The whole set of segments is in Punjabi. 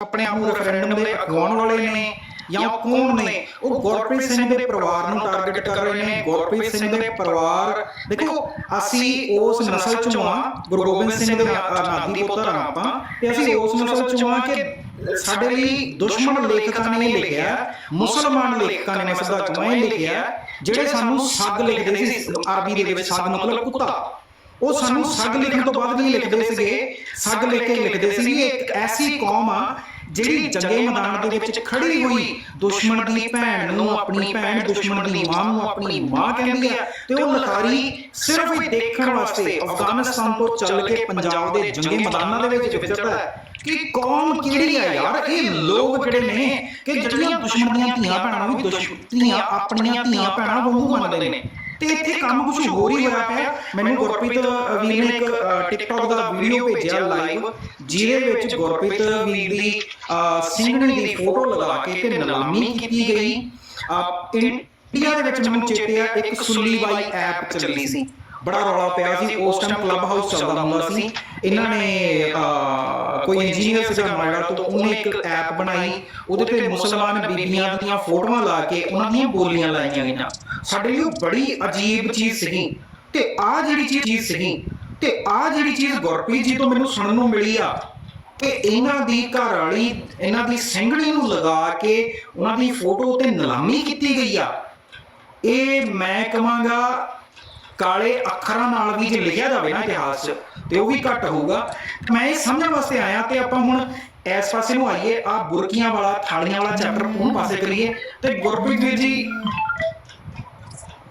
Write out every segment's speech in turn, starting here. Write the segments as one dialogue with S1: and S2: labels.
S1: ਆਪਣੇ ਆਪ ਨੂੰ ਰੈਫਰੈਂਡਮ ਦੇ ਅਖਵਾਉਣ ਵਾਲੇ ਨੇ ਜਾਂ ਕੌਣ ਨੇ ਉਹ ਗੁਰਪ੍ਰੀਤ ਸਿੰਘ ਦੇ ਪਰਿਵਾਰ ਨੂੰ ਟਾਰਗੇਟ ਕਰ ਰਹੇ ਨੇ ਗੁਰਪ੍ਰੀਤ ਸਿੰਘ ਦੇ ਪਰਿਵਾਰ। ਦੇਖੋ ਅਸੀਂ ਉਸ ਨਸਲ ਚੋਂ ਆ ਗੁਰੂ ਗੋਬਿੰਦ ਸਿੰਘ ਦੇ ਆਜ਼ਾਦੀ ਪੁੱਤਰ ਹਾਂ ਆਪਾਂ ਤੇ ਅਸੀਂ ਉਸ ਨਸਲ ਚੋਂ ਆ ਕਿ ਸਾਡੇ ਲਈ ਦੁਸ਼ਮਣ ਲੇਖਕਾਂ ਨੇ ਲਿਖਿਆ ਮੁਸਲਮਾਨ ਲੇਖਕਾਂ ਨੇ ਕਹਾਂ ਇਹ ਲਿਖਿਆ ਜਿਹੜੇ ਸਾਨੂੰ ਸੱਗ ਲਿਖਦੇ ਸੀ ਅਰਬੀ ਦੇ ਵਿੱਚ ਸੱਗ ਮਤਲਬ ਕੁੱਤਾ। ਉਹ ਸਾਨੂੰ ਸੱਗ ਲਿਖਣ ਤੋਂ ਬਾਅਦ ਵੀ ਲਿਖਦੇ ਸੀਗੇ। ਸੱਗ ਲਿਖ ਕੇ ਲਿਖਦੇ ਸੀ। ਵੀ ਇਹ ਇੱਕ ਐਸੀ ਕੌਮ ਆ, ਜਿਹੜੀ ਜੰਗੇ ਮੈਦਾਨ ਦੇ ਵਿੱਚ ਖੜੀ ਹੋਈ ਦੁਸ਼ਮਣ ਦੀ ਭੈਣ ਨੂੰ, ਆਪਣੀ ਭੈਣ ਦੁਸ਼ਮਣ ਦੀ ਮਾਂ ਨੂੰ, ਆਪਣੀ ਮਾਂ ਕਹਿੰਦੀ ਆ ਤੇ ਉਹ ਲਖਾਰੀ ਸਿਰਫ ਇਹ ਦੇਖਣ ਵਾਸਤੇ ਅਫਗਾਨਿਸਤਾਨ ਤੋਂ ਚੱਲ ਕੇ ਪੰਜਾਬ ਦੇ ਜੰਗੇ ਮੈਦਾਨਾਂ ਦੇ ਵਿੱਚ ਵਿਚਰਦਾ ਹੈ ਕਿ ਕੌਮ ਕਿਹੜੀ ਆ ਯਾਰ? ਇਹ ਲੋਕ ਜਿਹੜੇ ਨੇ, ਕਿ ਜਿਹੜੀਆਂ ਦੁਸ਼ਮਣ ਦੀਆਂ ਧੀਆਂ ਭੈਣਾਂ ਨੂੰ ਵੀ ਦੁਸ਼ਮਣ ਧੀਆਂ, ਆਪਣੀਆਂ ਧੀਆਂ ਭੈਣਾਂ ਵਾਂਗੂ ਮੰਨਦੇ ਨੇ। ਤੇ ਇੱਥੇ ਕੰਮ ਕੁਝ ਹੋਰ ਹੀ ਹੋਇਆ ਪਿਆ। ਮੈਨੂੰ ਗੁਰਪ੍ਰੀਤ ਵੀਰ ਨੇ ਇੱਕ ਟਿਕਟੌਕ ਦਾ ਵੀਡੀਓ ਭੇਜਿਆ ਲਾਈਵ ਜਿਹਦੇ ਵਿੱਚ ਗੁਰਪ੍ਰੀਤ ਵੀਰ ਦੀ ਸਿੰਘਣੀ ਦੀ ਫੋਟੋ ਲਗਾ ਕੇ ਤੇ ਨਿਲਾਮੀ ਕੀਤੀ ਗਈ। ਇੰਡੀਆ ਦੇ ਵਿੱਚ ਮੈਨੂੰ ਚੇਤੇ ਆ ਇੱਕ ਸੁੱਲੀ ਬਾਈ ਐਪ ਚੱਲੀ ਸੀ। ਬੜਾ ਰੌਲਾ ਪਿਆ ਸੀ ਉਸ ਟਾਈਮ ਕਲੱਬ ਹਾਊਸ ਚੱਲਦਾ ਹੁੰਦਾ ਸੀ। ਇਹਨਾਂ ਨੇ ਕੋਈ ਇੰਜੀਨੀਅਰ ਸੀਗਾ ਨੋਇਡਾ ਤੋਂ ਉਹਨੇ ਇੱਕ ਐਪ ਬਣਾਈ ਉਹਦੇ ਤੇ ਮੁਸਲਮਾਨ ਬੀਬੀਆਂ ਦੀਆਂ ਫੋਟੋਆਂ ਲਾ ਕੇ ਉਹਨਾਂ ਦੀਆਂ ਬੋਲੀਆਂ ਲਾਈਆਂ ਗਈਆਂ ਸਾਡੇ ਲਈ ਉਹ ਬੜੀ ਅਜੀਬ ਚੀਜ਼ ਸੀ ਤੇ ਆ ਜਿਹੜੀ ਚੀਜ਼ ਸੀ ਤੇ ਆ ਜਿਹੜੀ ਚੀਜ਼ ਗੁਰਪ੍ਰੀਤ ਜੀ ਤੋਂ ਮੈਨੂੰ ਸੁਣਨ ਨੂੰ ਮਿਲੀ ਆ, ਕਿ ਇਹਨਾਂ ਦੀ ਘਰ ਵਾਲੀ, ਇਹਨਾਂ ਦੀ ਸਿੰਘਣੀ ਨੂੰ ਲਗਾ ਕੇ ਉਹਨਾਂ ਦੀ ਫੋਟੋ ਤੇ ਨਿਲਾਮੀ ਕੀਤੀ ਗਈ ਆ। ਇਹ ਮੈਂ ਕਹਾਂਗਾ ਕਾਲੇ ਅੱਖਰਾਂ ਨਾਲ ਵੀ ਜੇ ਲਿਖਿਆ ਜਾਵੇ ਨਾ ਇਤਿਹਾਸ 'ਚ, ਤੇ ਉਹ ਵੀ ਘੱਟ ਹੋਊਗਾ। ਮੈਂ ਇਹ ਸਮਝਣ ਵਾਸਤੇ ਆਇਆ ਤੇ ਆਪਾਂ ਹੁਣ ਇਸ ਪਾਸੇ ਨੂੰ ਆਈਏ ਆ ਬੁਰਕੀਆਂ ਵਾਲਾ, ਥਾਲੀਆਂ ਵਾਲਾ ਚੈਪਟਰ ਉਹਨੂੰ ਪਾਸੇ ਕਰੀਏ। ਤੇ ਗੁਰਪ੍ਰੀਤ ਵੀਰ ਜੀ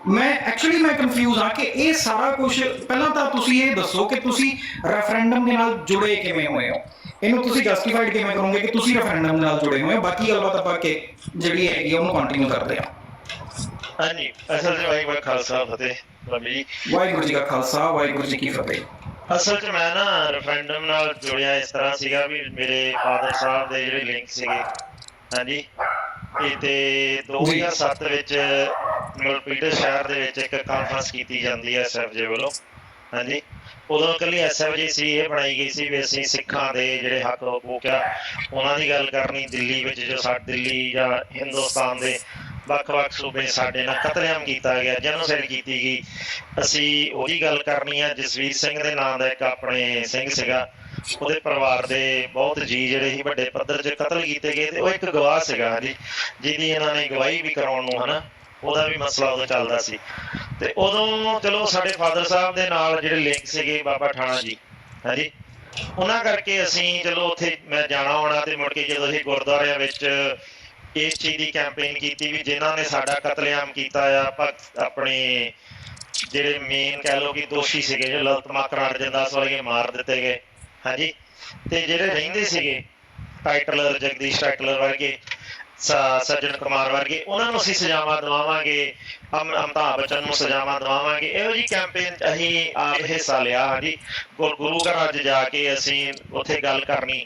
S1: ਮੈਂ ਐਕਚੁਅਲੀ ਮੈਂ ਕਨਫਿਊਜ਼ ਆ ਕਿ ਇਹ ਸਾਰਾ ਕੁਝ ਪਹਿਲਾਂ ਤਾਂ ਤੁਸੀਂ ਇਹ ਦੱਸੋ ਕਿ ਤੁਸੀਂ ਰੈਫਰੈਂਡਮ ਦੇ ਨਾਲ ਜੁੜੇ ਕਿਵੇਂ ਹੋਏ ਹੋ? ਇਹਨੂੰ ਤੁਸੀਂ ਜਸਟੀਫਾਈਡ ਕਿਵੇਂ ਕਰੋਗੇ ਕਿ ਤੁਸੀਂ ਰੈਫਰੈਂਡਮ ਨਾਲ ਜੁੜੇ ਹੋਏ ਹੋ? ਬਾਕੀ ਗੱਲਬਾਤ ਆਪਾਂ ਕਿ ਜਿਹੜੀ ਹੈਗੀ ਉਹਨੂੰ ਕੰਟੀਨਿਊ ਕਰਦੇ ਆ
S2: ਹਾਂਜੀ ਅਸਲ 'ਚ ਵਾਹਿਗੁਰੂ ਖਾਲਸਾ ਫਤਿਹ ਜੀ।
S1: ਵਾਹਿਗੁਰੂ ਜੀ ਕਾ ਖਾਲਸਾ ਵਾਹਿਗੁਰੂ ਜੀ ਕੀ ਫਤਿਹ।
S2: ਅਸਲ 'ਚ ਮੈਂ ਨਾ ਰੈਫਰੈਂਡਮ ਨਾਲ ਜੁੜਿਆ ਇਸ ਤਰ੍ਹਾਂ ਸੀਗਾ ਵੀ ਮੇਰੇ ਫਾਦਰ ਸਾਹਿਬ ਦੇ ਜਿਹੜੇ ਲਿੰਕ ਸੀਗੇ। ਹਾਂਜੀ। ਇਹ ਤੇ 2007 ਵਿੱਚ ਮਲਪੀਟਰ ਸ਼ਹਿਰ ਦੇ ਵਿੱਚ ਇੱਕ ਕਾਨਫਰੰਸ ਕੀਤੀ ਜਾਂਦੀ ਹੈ ਐਸਐਫਜੇ ਵੱਲੋਂ। ਹਾਂਜੀ। ਉਦੋਂ ਇਕੱਲੀ ਐਸਐਫਜੇ ਸੀ, ਇਹ ਬਣਾਈ ਗਈ ਸੀ ਵੀ ਅਸੀਂ ਸਿੱਖਾਂ ਦੇ ਜਿਹੜੇ ਹੱਕ ਹਕੂਕ ਆ। ਉਹਨਾਂ ਦੀ ਗੱਲ ਕਰਨੀ ਦਿੱਲੀ ਵਿੱਚ, ਜੋ ਸਾਡੇ ਦਿੱਲੀ ਜਾਂ ਹਿੰਦੁਸਤਾਨ ਦੇ ਵੱਖ-ਵੱਖ ਸੂਬੇ ਸਾਡੇ ਨਾਲ ਕਤਲੇਆਮ ਕੀਤਾ ਗਿਆ, ਜਨੋਸਾਈਡ ਕੀਤੀ ਗਈ। ਅਸੀਂ ਉਹਦੀ ਗੱਲ ਕਰਨੀ ਆ, ਜਸਵੀਰ ਸਿੰਘ ਦੇ ਨਾਂ ਦਾ ਇੱਕ ਆਪਣੇ ਸਿੰਘ ਸੀਗਾ। ਉਹਦੇ ਪਰਿਵਾਰ ਦੇ ਬਹੁਤ ਜੀ ਜਿਹੜੇ ਸੀ, ਵੱਡੇ ਪੱਧਰ 'ਚ ਕਤਲ ਕੀਤੇ ਗਏ ਤੇ ਉਹ ਇੱਕ ਗਵਾਹ ਸੀਗਾ, ਹਾਂਜੀ। ਜਿਹਦੀ ਇਹਨਾਂ ਨੇ ਗਵਾਹੀ ਵੀ ਕਰਾਉਣ ਨੂੰ, ਹਨਾ। ਉਹਦਾ ਵੀ ਮਸਲਾ ਉਦੋਂ ਚੱਲਦਾ ਸੀ। ਤੇ ਉਦੋਂ ਚਲੋ ਸਾਡੇ ਫਾਦਰ ਸਾਹਿਬ ਦੇ ਨਾਲ ਜਿਹੜੇ ਲਿੰਕ ਸੀਗੇ ਬਾਬਾ ਠਾਣਾ ਜੀ, ਹਾਂਜੀ। ਉਹਨਾਂ ਕਰਕੇ ਅਸੀਂ ਚਲੋ ਉੱਥੇ ਮੈਂ ਜਾਣਾ ਆਉਣਾ ਤੇ ਮੁੜ ਕੇ ਜਦੋਂ ਅਸੀਂ ਗੁਰਦੁਆਰਿਆਂ ਵਿੱਚ ਇਸ ਚੀਜ਼ ਦੀ ਕੈਂਪੇਨ ਕੀਤੀ ਵੀ ਜਿਨ੍ਹਾਂ ਨੇ ਸਾਡਾ ਕਤਲੇਆਮ ਕੀਤਾ ਆ, ਭਗਤ ਆਪਣੇ ਜਿਹੜੇ ਮੇਨ ਕਹਿ ਲਓ ਕਿ ਦੋਸ਼ੀ ਸੀਗੇ, ਜੋ ਲਲਤ ਮਾਕਰ ਅਰਜਨਦਾਸ ਵਰਗੇ ਮਾਰ ਦਿੱਤੇ ਗਏ, ਹਾਂਜੀ। ਤੇ ਜਿਹੜੇ ਰਹਿੰਦੇ ਸੀਗੇ, ਟਾਈਟਲਰ ਜਗਦੀਸ਼ ਟਾਈਟਲਰ ਵਰਗੇ ਸੱਜਣ ਕੁਮਾਰ ਵਰਗੇ, ਉਹਨਾਂ ਨੂੰ ਅਸੀਂ ਸਜ਼ਾਵਾਂ ਦਿਵਾਵਾਂਗੇ, ਅਮ ਅਮਤਾਬ ਬੱਚਨ ਨੂੰ ਸਜ਼ਾਵਾਂ ਦਿਵਾਵਾਂਗੇ। ਇਹੋ ਜੀ ਕੈਂਪੇਨ ਅਸੀਂ ਆਪ ਹਿੱਸਾ ਲਿਆ, ਹਾਂਜੀ। ਗੁਰੂ ਘਰਾਂ 'ਚ ਜਾ ਕੇ ਅਸੀਂ ਉੱਥੇ ਗੱਲ ਕਰਨੀ।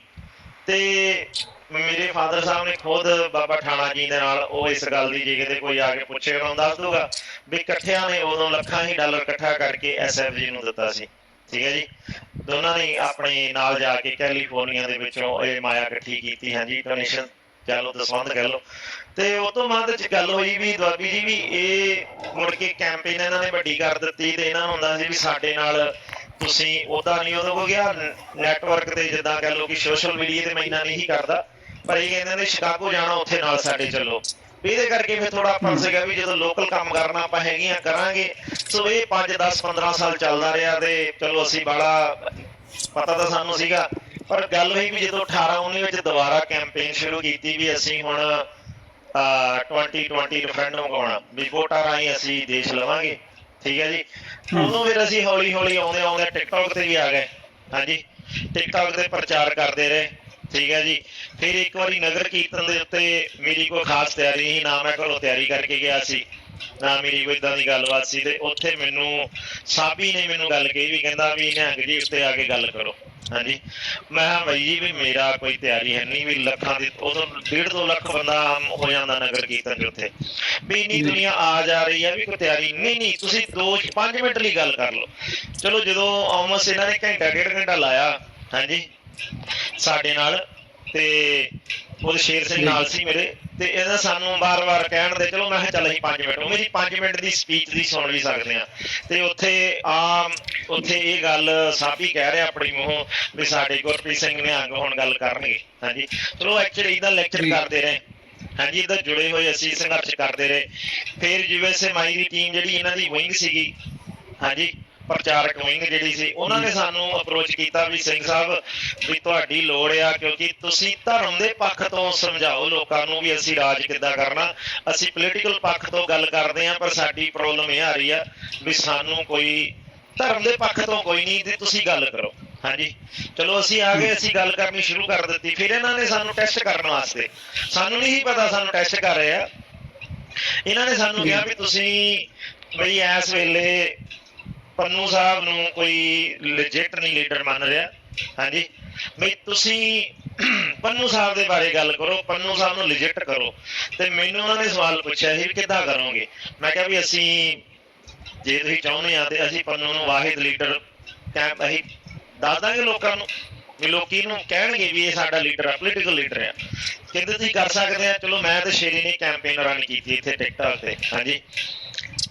S2: ਤੇ ਮੇਰੇ ਫਾਦਰ ਸਾਹਿਬ ਨੇ ਖੁਦ ਬਾਬਾ ਠਾਣਾ ਜੀ ਦੇ ਨਾਲ ਉਹ ਇਸ ਗੱਲ ਦੀ ਜੇ ਕਿਤੇ ਕੋਈ ਆ ਕੇ ਪੁੱਛੇ, ਉਹਨਾਂ ਦੱਸ ਦੂਗਾ ਵੀ ਇਕੱਠਿਆਂ ਨੇ ਉਦੋਂ ਲੱਖਾਂ ਹੀ ਡਾਲਰ ਇਕੱਠਾ ਕਰਕੇ ਐਸਐਫਜੀ ਨੂੰ ਦਿੱਤਾ ਸੀ। ਠੀਕ ਹੈ ਜੀ? ਦੋਨਾਂ ਨੇ ਆਪਣੇ ਨਾਲ ਜਾ ਕੇ ਕੈਲੀਫੋਰਨੀਆ ਦੇ ਵਿੱਚੋਂ ਇਹ ਮਾਇਆ ਇਕੱਠੀ ਕੀਤੀ, ਹਾਂਜੀ ਡੋਨੇਸ਼ਨ ਕਹਿ ਲਓ ਦਸਵੰਦ ਕਹਿ ਲਓ। ਤੇ ਉਹ ਤੋਂ ਬਾਅਦ ਚ ਗੱਲ ਹੋਈ ਵੀ ਦੁਆਬੀ ਜੀ ਵੀ ਇਹ ਮੁੜ ਕੇ ਕੈਂਪੇਨ ਇਹਨਾਂ ਨੇ ਵੱਡੀ ਕਰ ਦਿੱਤੀ ਤੇ ਇਹਨਾਂ ਨੂੰ ਹੁੰਦਾ ਸੀ ਵੀ ਸਾਡੇ ਨਾਲ ਤੁਸੀਂ ਉਹਦਾ ਨਹੀਂ ਉਦੋਂ ਹੋ ਗਿਆ ਨੈਟਵਰਕ ਤੇ ਜਿੱਦਾਂ ਕਹਿ ਲਓ ਕਿ ਸੋਸ਼ਲ ਮੀਡੀਆ ਤੇ ਮੈਂ ਇੰਨਾ ਨਹੀਂ ਕਰਦਾ। ਪਰ ਇਹ ਕਹਿੰਦੇ ਨੇ ਸ਼ਿਕਾਗੋ ਜਾਣਾ, ਉੱਥੇ ਨਾਲ ਸਾਡੇ ਚੱਲੋ। ਇਹਦੇ ਕਰਕੇ ਫਿਰ ਥੋੜਾ ਫਸ ਗਿਆ ਵੀ ਜਦੋਂ ਲੋਕਲ ਕੰਮ ਕਰਨਾ ਆਪਾਂ ਹੈਗੀਆਂ, ਕਰਾਂਗੇ। ਸੋ ਇਹ 5 10 15 ਸਾਲ ਚੱਲਦਾ ਰਿਹਾ ਤੇ ਚਲੋ ਅਸੀਂ ਬੜਾ ਪਤਾ ਤਾਂ ਸਾਨੂੰ ਸੀਗਾ। ਪਰ ਗੱਲ ਹੋਈ ਵੀ ਜਦੋਂ 18 19 ਵਿੱਚ ਦੁਬਾਰਾ ਕੈਂਪੇਨ ਸ਼ੁਰੂ ਕੀਤੀ ਵੀ ਅਸੀਂ ਹੁਣ ਅਹ 2020 ਰੈਫਰੈਂਡਮ ਕਰਾਉਣਾ ਵੀ ਵੋਟਾਂ ਰਾਹੀਂ ਅਸੀਂ ਦੇਸ਼ ਲਵਾਂਗੇ ਠੀਕ ਹੈ ਜੀ? ਉਦੋਂ ਫਿਰ ਅਸੀਂ ਹੌਲੀ ਹੌਲੀ ਆਉਂਦੇ ਆਉਂਦੇ ਟਿਕਟੌਕ ਤੇ ਵੀ ਆ ਗਏ ਹਾਂਜੀ? ਟਿਕਟੌਕ ਤੇ ਪ੍ਰਚਾਰ ਕਰਦੇ ਰਹੇ ਠੀਕ ਹੈ ਜੀ? ਫਿਰ ਇੱਕ ਵਾਰੀ ਨਗਰ ਕੀਰਤਨ ਦੇ ਉੱਤੇ ਮੇਰੀ ਕੋਈ ਖਾਸ ਤਿਆਰੀ ਨਹੀਂ ਨਾ ਮੈਂ ਘਰੋਂ ਤਿਆਰੀ ਕਰਕੇ ਗਿਆ ਸੀ ਨਾ ਮੇਰੀ ਕੋਈ ਇਦਾਂ ਦੀ ਗੱਲਬਾਤ ਸੀ ਤੇ ਉੱਥੇ ਮੈਨੂੰ ਸਾਬੀ ਨੇ ਮੈਨੂੰ ਗੱਲ ਕਹੀ ਵੀ ਕਹਿੰਦਾ ਵੀ ਨਿਹੰਗ ਜੀ ਉੱਤੇ ਆ ਕੇ ਗੱਲ ਕਰੋ। ਹਾਂਜੀ। ਮੈਂ ਕਿਹਾ ਬਾਈ ਜੀ ਵੀ ਮੇਰਾ ਕੋਈ ਤਿਆਰੀ ਹੈ ਨਹੀਂ ਵੀ ਲੱਖਾਂ ਦੀ ਉਦੋਂ ਡੇਢ ਦੋ ਲੱਖ ਬੰਦਾ ਆਮ ਹੋ ਜਾਂਦਾ ਨਗਰ ਕੀਰਤਨ ਦੇ ਉੱਤੇ। ਵੀ ਇੰਨੀ ਦੁਨੀਆ ਆ ਜਾ ਰਹੀ ਹੈ ਵੀ ਕੋਈ ਤਿਆਰੀ ਨਹੀਂ ਨਹੀਂ ਤੁਸੀਂ 2 5 ਮਿੰਟ ਲਈ ਗੱਲ ਕਰ ਲਓ। ਚਲੋ ਜਦੋਂ ਆਲਮੋਸਟ ਇਹਨਾਂ ਨੇ ਘੰਟਾ ਡੇਢ ਘੰਟਾ ਲਾਇਆ ਹਾਂਜੀ ਸਾਡੇ ਨਾਲ ਤੇ ਉਹ ਸ਼ੇਰ ਸਿੰਘ ਨਾਲ ਸੀ ਮੇਰੇ, ਤੇ ਇਹਨਾਂ ਸਾਨੂੰ ਵਾਰ-ਵਾਰ ਕਹਿਣ ਦੇ, ਚਲੋ ਮੈਂ ਕਿਹਾ ਚੱਲ ਅਸੀਂ 5 ਮਿੰਟ, ਉਹ ਮੇਰੀ 5 ਮਿੰਟ ਦੀ ਸਪੀਚ ਦੀ ਸੁਣ ਵੀ ਸਕਦੇ ਆ ਤੇ ਉੱਥੇ ਆਮ, ਉੱਥੇ ਇਹ ਗੱਲ ਸਾਬੀ ਕਹਿ ਰਿਹਾ ਆਪਣੀ ਮੂੰਹੋਂ ਵੀ ਸਾਡੇ ਗੁਰਪ੍ਰੀਤ ਸਿੰਘ ਨੇ ਅੰਗ ਹੁਣ ਗੱਲ ਕਰਨਗੇ। ਹਾਂਜੀ। ਚਲੋ ਐਕਚੁਅਲੀ ਇਹਦਾ ਲੈਕਚਰ ਕਰਦੇ ਰਹੇ। ਹਾਂਜੀ, ਇਹਦਾ ਜੁੜੇ ਹੋਏ ਅਸੀਂ ਸੰਘਰਸ਼ ਕਰਦੇ ਰਹੇ। ਫਿਰ ਯੂਐਸਏ ਮਾਈ ਦੀ ਟੀਮ ਜਿਹੜੀ ਇਹਨਾਂ ਦੀ ਵਿੰਗ ਸੀਗੀ, ਹਾਂਜੀ ਪ੍ਰਚਾਰਕ ਵਿੰਗ ਜਿਹੜੀ ਸੀ, ਉਹਨਾਂ ਨੇ ਸਾਨੂੰ ਅਪਰੋਚ ਕੀਤਾ ਵੀ ਸਿੰਘ ਸਾਹਿਬ ਵੀ ਤੁਹਾਡੀ ਲੋੜ ਆ, ਕਿਉਂਕਿ ਤੁਸੀਂ ਧਰਮ ਦੇ ਪੱਖ ਤੋਂ ਸਮਝਾਓ ਲੋਕਾਂ ਨੂੰ ਵੀ ਅਸੀਂ ਰਾਜ ਕਿੱਦਾਂ ਕਰਨਾ। ਅਸੀਂ ਪੋਲੀਟੀਕਲ ਪੱਖ ਤੋਂ ਗੱਲ ਕਰਦੇ ਆ ਪਰ ਸਾਡੀ ਪ੍ਰੋਬਲਮ ਇਹ ਆ ਰਹੀ ਆ ਵੀ ਸਾਨੂੰ ਕੋਈ ਧਰਮ ਦੇ ਪੱਖ ਤੋਂ ਕੋਈ ਨਹੀਂ, ਤੇ ਤੁਸੀਂ ਗੱਲ ਕਰੋ। ਹਾਂਜੀ। ਚਲੋ, ਅਸੀਂ ਆ ਗਏ, ਅਸੀਂ ਗੱਲ ਕਰਨੀ ਸ਼ੁਰੂ ਕਰ ਦਿੱਤੀ। ਫਿਰ ਇਹਨਾਂ ਨੇ ਸਾਨੂੰ ਟੈਸਟ ਕਰਨ ਵਾਸਤੇ, ਸਾਨੂੰ ਨਹੀਂ ਸੀ ਪਤਾ ਸਾਨੂੰ ਟੈਸਟ ਕਰ ਰਹੇ ਆ। ਇਹਨਾਂ ਨੇ ਸਾਨੂੰ ਕਿਹਾ ਵੀ ਤੁਸੀਂ ਬਈ ਇਸ ਵੇਲੇ ਪੰਨੂ ਸਾਹਿਬ ਨੂੰ ਕੋਈ ਲੈਜਿਟ ਨਹੀਂ ਲੀਡਰ ਮੰਨ ਰਿਹਾ। ਹਾਂਜੀ। ਬਈ ਤੁਸੀਂ ਪੰਨੂ ਸਾਹਿਬ ਦੇ ਬਾਰੇ ਗੱਲ ਕਰੋ, ਪੰਨੂ ਸਾਹਿਬ ਨੂੰ ਲੈਜਿਟ ਕਰੋ। ਤੇ ਮੈਨੂੰ ਉਹਨਾਂ ਨੇ ਸਵਾਲ ਪੁੱਛਿਆ ਸੀ ਕਿੱਦਾਂ ਕਰੋਗੇ। ਮੈਂ ਕਿਹਾ ਵੀ ਅਸੀਂ ਜੇ ਤੁਸੀਂ ਚਾਹੁੰਦੇ ਆ ਤੇ ਅਸੀਂ ਪੰਨੂ ਨੂੰ ਵਾਹਿਦ ਲੀਡਰ ਕੈਂਪ ਅਸੀਂ ਦੱਸ ਦਾਂਗੇ ਲੋਕਾਂ ਨੂੰ ਵੀ ਲੋਕੀ ਨੂੰ ਕਹਿਣਗੇ ਵੀ ਇਹ ਸਾਡਾ ਲੀਡਰ ਆ ਪੋਲੀਟੀਕਲ ਲੀਡਰ ਆ। ਕਹਿੰਦੇ ਤੁਸੀਂ ਕਰ ਸਕਦੇ ਆ। ਚਲੋ ਮੈਂ ਤੇ ਸ਼ੇਰੀ ਨੇ ਕੈਂਪੇਨ ਰਨ ਕੀਤੀ ਇੱਥੇ ਟਿਕਟਾਕ ਤੇ। ਹਾਂਜੀ।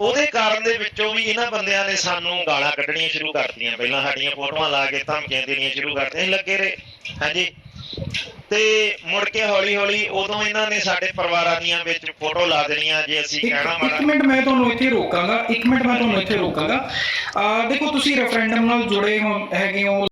S2: ਉਹਦੇ ਕਾਰਨ ਦੇ ਵਿੱਚੋਂ ਵੀ ਇਹਨਾਂ ਬੰਦਿਆਂ ਨੇ ਸਾਨੂੰ ਗਾਲਾਂ ਕੱਢਣੀਆਂ ਸ਼ੁਰੂ ਕਰਤੀਆਂ। ਪਹਿਲਾਂ ਸਾਡੀਆਂ ਫੋਟੋਆਂ ਲਾ ਕੇ ਧਮਕੀਆਂ ਦੇਣੀਆਂ ਸ਼ੁਰੂ ਕਰਤੀਆਂ। ਲੱਗੇ ਰਹੇ। ਹਾਂਜੀ। ਤੇ ਮੁੜ ਕੇ ਹੌਲੀ ਹੌਲੀ ਉਦੋਂ ਇਹਨਾਂ ਨੇ ਸਾਡੇ ਪਰਿਵਾਰਾਂ ਦੀਆਂ ਵਿੱਚ ਫੋਟੋ ਲਾ ਦੇਣੀਆਂ ਜੇ ਅਸੀਂ
S1: ਇੱਕ
S2: ਕਹਿਣਾ
S1: ਇੱਕ
S2: ਮਾੜਾ
S1: ਮਿੰਟ ਮੈਂ ਤੁਹਾਨੂੰ ਇੱਥੇ ਰੋਕਾਂਗਾ। ਇੱਕ ਮਿੰਟ ਮੈਂ ਤੁਹਾਨੂੰ ਇੱਥੇ ਰੋਕਾਂਗਾ। ਆ ਦੇਖੋ ਤੁਸੀਂ ਰੈਫਰੈਂਡਮ ਨਾਲ ਜੁੜੇ ਹੋ ਹੈਗੇ ਹੋ।